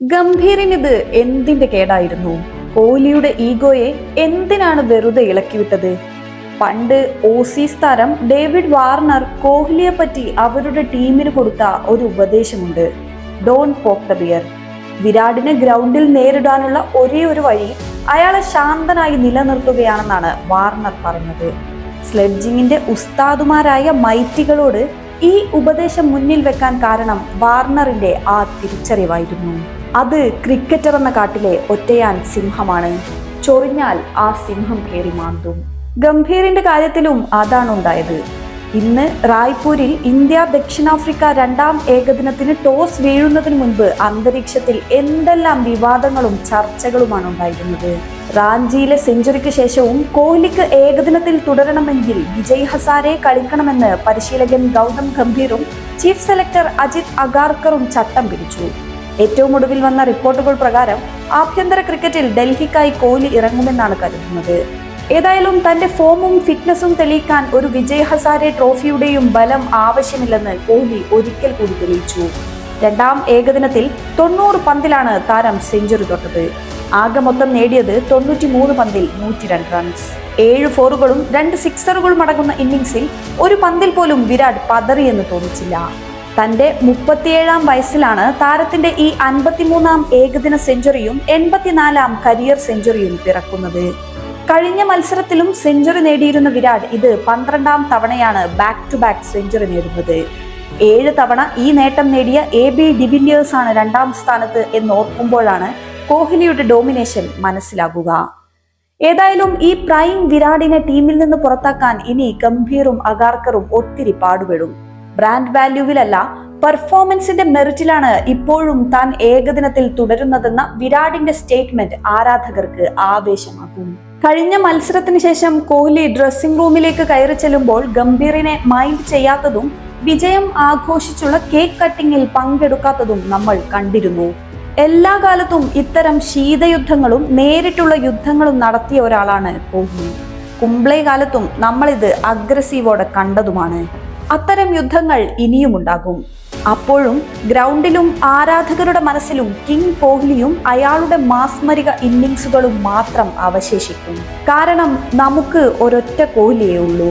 ഗംഭീറിനിത് എന്തിന്റെ കേടായിരുന്നു? കോഹ്ലിയുടെ ഈഗോയെ എന്തിനാണ് വെറുതെ ഇളക്കിവിട്ടത്? പണ്ട് ഓസീസ് താരം ഡേവിഡ് വാർണർ കോഹ്ലിയെ പറ്റി അവരുടെ ടീമിന് കൊടുത്ത ഒരു ഉപദേശമുണ്ട്. Don't poke the bear. വിരാടിനെ ഗ്രൗണ്ടിൽ നേരിടാനുള്ള ഒരേ ഒരു വഴി അയാളെ ശാന്തനായി നിലനിർത്തുകയാണെന്നാണ് വാർണർ പറഞ്ഞത്. സ്ലെഡ്ജിങ്ങിന്റെ ഉസ്താദുമാരായ മൈറ്റികളോട് ഈ ഉപദേശം മുന്നിൽ വെക്കാൻ കാരണം വാർണറിന്റെ ആ തിരിച്ചറിവായിരുന്നു. അത് ക്രിക്കറ്റർ എന്ന കാട്ടിലെ ഒറ്റയാൻ സിംഹമാണ്. ചൊറിഞ്ഞാൽ ആ സിംഹം കയറി മാന്തും. ഗംഭീറിന്റെ കാര്യത്തിലും അതാണ് ഉണ്ടായത്. ഇന്ന് റായ്പൂരിൽ ഇന്ത്യ ദക്ഷിണാഫ്രിക്ക രണ്ടാം ഏകദിനത്തിന് ടോസ് വീഴുന്നതിന് മുൻപ് അന്തരീക്ഷത്തിൽ എന്തെല്ലാം വിവാദങ്ങളും ചർച്ചകളുമാണ് ഉണ്ടായിരുന്നത്. റാഞ്ചിയിലെ സെഞ്ചുറിക്ക് ശേഷവും കോഹ്ലിക്ക് ഏകദിനത്തിൽ തുടരണമെങ്കിൽ വിജയ് ഹസാരെ കളിക്കണമെന്ന് പരിശീലകൻ ഗൗതം ഗംഭീറും ചീഫ് സെലക്ടർ അജിത് അഗാർക്കറും ചട്ടം പിടിച്ചു. ഏറ്റവും ഒടുവിൽ വന്ന റിപ്പോർട്ടുകൾ പ്രകാരം ആഭ്യന്തര ക്രിക്കറ്റിൽ ഡൽഹിക്കായി കോഹ്ലി ഇറങ്ങുമെന്നാണ് കരുതുന്നത്. ഏതായാലും തന്റെ ഫോമും ഫിറ്റ്നസും തെളിയിക്കാൻ ഒരു വിജയ് ഹസാരെ ട്രോഫിയുടെയും ബലം ആവശ്യമില്ലെന്ന് കോഹ്ലി ഒരിക്കൽ കൂടി തെളിയിച്ചു. രണ്ടാം ഏകദിനത്തിൽ തൊണ്ണൂറ് പന്തിലാണ് താരം സെഞ്ചുറി തൊട്ടത്. ആകെ മൊത്തം നേടിയത് തൊണ്ണൂറ്റി മൂന്ന് പന്തിൽ നൂറ്റി രണ്ട് റൺസ് ഏഴ് ഫോറുകളും രണ്ട് സിക്സറുകളും അടങ്ങുന്ന ഇന്നിംഗ്സിൽ ഒരു പന്തിൽ പോലും വിരാട് പതറിയെന്ന് തോന്നിച്ചില്ല. തന്റെ മുപ്പത്തിയേഴാം വയസ്സിലാണ് താരത്തിന്റെ ഈ അൻപത്തിമൂന്നാം ഏകദിന സെഞ്ചുറിയും എൺപത്തിനാലാം കരിയർ സെഞ്ചുറിയും പിറക്കുന്നത്. കഴിഞ്ഞ മത്സരത്തിലും സെഞ്ചുറി നേടിയിരുന്ന വിരാട് ഇത് പന്ത്രണ്ടാം തവണയാണ് ബാക്ക് ടു ബാക്ക് സെഞ്ചുറി നേടുന്നത്. ഏഴ് തവണ ഈ നേട്ടം നേടിയ എ ബി ഡിവില്ലിയേഴ്സ് ആണ് രണ്ടാം സ്ഥാനത്ത് എന്നോർക്കുമ്പോഴാണ് കോഹ്ലിയുടെ ഡോമിനേഷൻ മനസ്സിലാകുക. ഏതായാലും ഈ പ്രൈം വിരാടിനെ ടീമിൽ നിന്ന് പുറത്താക്കാൻ ഇനി ഗംഭീറും അഗാർക്കറും ഒത്തിരി പാടുപെടും. ബ്രാൻഡ് വാല്യൂവിലല്ല പെർഫോമൻസിന്റെ മെറിറ്റിലാണ് ഇപ്പോഴും താൻ ഏകദിനത്തിൽ തുടരുന്നതെന്ന വിരാടിന്റെ സ്റ്റേറ്റ്മെന്റ് ആരാധകർക്ക് ആവേശമാക്കുന്നു കഴിഞ്ഞ മത്സരത്തിന് ശേഷം കോഹ്ലി ഡ്രസ്സിംഗ് റൂമിലേക്ക് കയറി ചെല്ലുമ്പോൾ ഗംഭീറിനെ മൈൻഡ് ചെയ്യാത്തതും വിജയം ആഘോഷിച്ചുള്ള കേക്ക് കട്ടിങ്ങിൽ പങ്കെടുക്കാത്തതും നമ്മൾ കണ്ടിരുന്നു. എല്ലാ കാലത്തും ഇത്തരം ശീതയുദ്ധങ്ങളും നേരിട്ടുള്ള യുദ്ധങ്ങളും നടത്തിയ ഒരാളാണ് കോഹ്ലി. കുംബ്ലെ കാലത്തും നമ്മളിത് അഗ്രസീവോടെ കണ്ടതുമാണ്. അത്തരം യുദ്ധങ്ങൾ ഇനിയും ഉണ്ടാകും. അപ്പോഴും ഗ്രൗണ്ടിലും ആരാധകരുടെ മനസ്സിലും കിങ് കോഹ്ലിയും അയാളുടെ മാസ്മരിക ഇന്നിങ്സുകളും മാത്രം അവശേഷിക്കും. കാരണം നമുക്ക് ഒരൊറ്റ കോഹ്ലിയേ ഉള്ളൂ.